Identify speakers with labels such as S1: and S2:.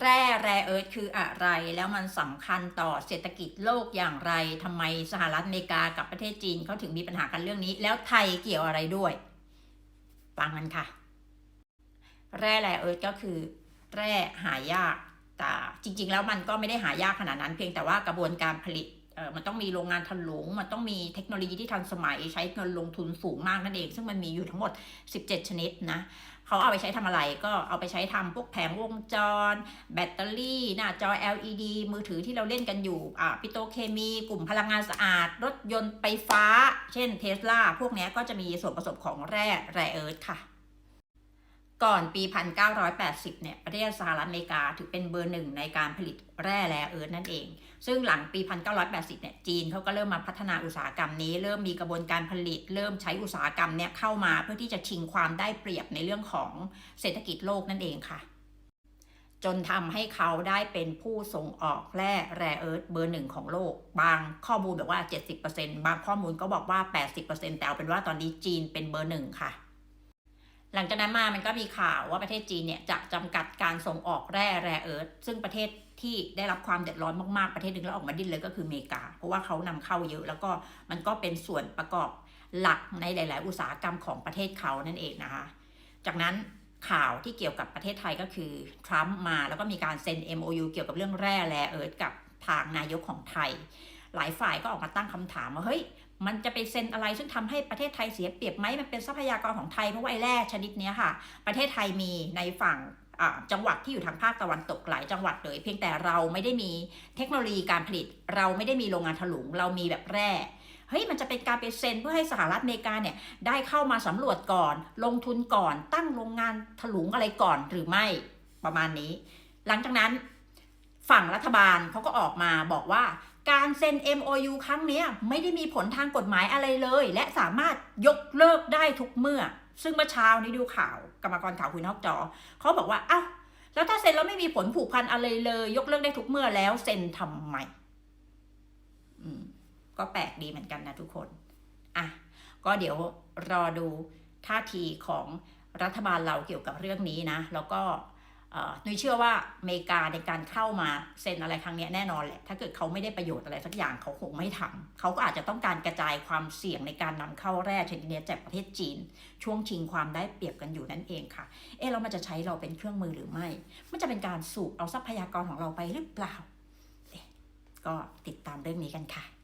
S1: แร่แร่เอิร์ธคืออะไร แล้วมันสำคัญต่อเศรษฐกิจโลกอย่างไรทำไมสหรัฐอเมริกากับประเทศจีนเขาถึงมีปัญหากันเรื่องนี้ แล้วไทยเกี่ยวอะไรด้วย ฟังมันค่ะ แร่แร่เอิร์ธก็คือ แร่หายากแต่จริง ๆ แล้วมันก็ไม่ได้หายากขนาดนั้น เพียงแต่ว่ากระบวนการผลิตมันต้องมีโรงงานถลุงมันต้องมีเทคโนโลยีที่ทันสมัยใช้เงินลงทุนสูงมากนั่นเอง ซึ่งมันมีอยู่ทั้งหมด 17 ชนิดนะ เขาเอาไปใช้ทำอะไรก็เอาไปใช้ทำพวกแผงวงจร แบตเตอรี่หน้าจอ LED มือถือที่เราเล่นกันอยู่อ่าปิโตเคมี กลุ่มพลังงานสะอาด รถยนต์ไฟฟ้า เช่นเทสลาพวกนี้ก็จะมีส่วนผสมของแร่แร่เอิร์ธค่ะ ก่อนปี 1980 เนี่ย ประเทศสหรัฐอเมริกาถือเป็นเบอร์หนึ่งในการผลิตแร่แร่เอิร์ธนั่นเอง ซึ่งหลังปี 1980 เนี่ย จีนเขาก็เริ่มมาพัฒนาอุตสาหกรรมนี้ เริ่มมีกระบวนการผลิต เริ่มใช้อุตสาหกรรมเนี่ยเข้ามาเพื่อที่จะชิงความได้เปรียบในเรื่องของเศรษฐกิจโลกนั่นเองค่ะ จนทำให้เขาได้เป็นผู้ส่งออกแร่แร่เอิร์ธเบอร์หนึ่งของโลก บางข้อมูลบอกว่า 70%บางข้อมูลก็บอกว่า 80%แต่เอาเป็นว่าตอนนี้จีนเป็นเบอร์หนึ่งค่ะ หลังจากนั้นมามันก็มีข่าวว่าประเทศจีนเนี่ยจะจำกัดการส่งออกแร่แร่เอิร์ธซึ่งประเทศที่ได้รับความเดือดร้อนมากๆประเทศหนึ่งแล้วออกมาดิ้นเลยก็คืออเมริกา เพราะว่าเขานำเข้าเยอะ แล้วก็มันก็เป็นส่วนประกอบหลักในหลาย ๆ อุตสาหกรรมของประเทศเขานั่นเองนะคะ จากนั้นข่าวที่เกี่ยวกับประเทศไทยก็คือทรัมป์มาแล้วก็มีการเซ็น MOU เกี่ยวกับเรื่องแร่แร่เอิร์ธกับทางนายกของไทย หลายฝ่ายก็ออกมาตั้งคำถามว่าเฮ้ยมันจะไปเซ็นอะไรซึ่งทำให้ประเทศไทยเสียเปรียบไหมมันเป็นทรัพยากรของไทยเพราะว่าไอ้แร่ชนิดนี้ค่ะ ประเทศไทยมีในฝั่งจังหวัดที่อยู่ทางภาคตะวันตกหลายจังหวัดเลย เพียงแต่เราไม่ได้มีเทคโนโลยีการผลิต เราไม่ได้มีโรงงานถลุง เรามีแบบแร่เฮ้ยมันจะเป็นการไปเซ็นเพื่อให้สหรัฐอเมริกาเนี่ยได้เข้ามาสำรวจก่อน ลงทุนก่อนตั้งโรงงานถลุงอะไรก่อนหรือไม่ประมาณนี้ หลังจากนั้นฝั่งรัฐบาลเขาก็ออกมาบอกว่า การเซ็น MOU ครั้งนี้ไม่ได้มีผลทางกฎหมายอะไรเลย และสามารถยกเลิกได้ทุกเมื่อ ซึ่งเมื่อเช้านี้ดูข่าวกรรมกรข่าวคุยนอกจอเขาบอกว่าเอ้าแล้วถ้าเซ็นแล้วไม่มีผลผูกพันอะไรเลย ยกเลิกได้ทุกเมื่อแล้วเซ็นทำไมอืมก็แปลกดีเหมือนกันนะทุกคนอะก็เดี๋ยวรอดูท่าทีของรัฐบาลเราเกี่ยวกับเรื่องนี้นะ แล้วก็ นุ้ยเชื่อว่าอเมริกาในการเข้ามาเซ็นอะไรครั้งนี้แน่นอนแหละ ถ้าเกิดเขาไม่ได้ประโยชน์อะไรสักอย่างเขาคงไม่ทำเขาก็อาจจะต้องการกระจายความเสี่ยงในการนำเข้าแร่ชนิดนี้จากประเทศจีน ช่วงชิงความได้เปรียบกันอยู่นั่นเองค่ะ เอ๊ะเรามันจะใช้เราเป็นเครื่องมือหรือไม่ มันจะเป็นการสูบเอาทรัพยากรของเราไปหรือเปล่า ก็ติดตามเรื่องนี้กันค่ะ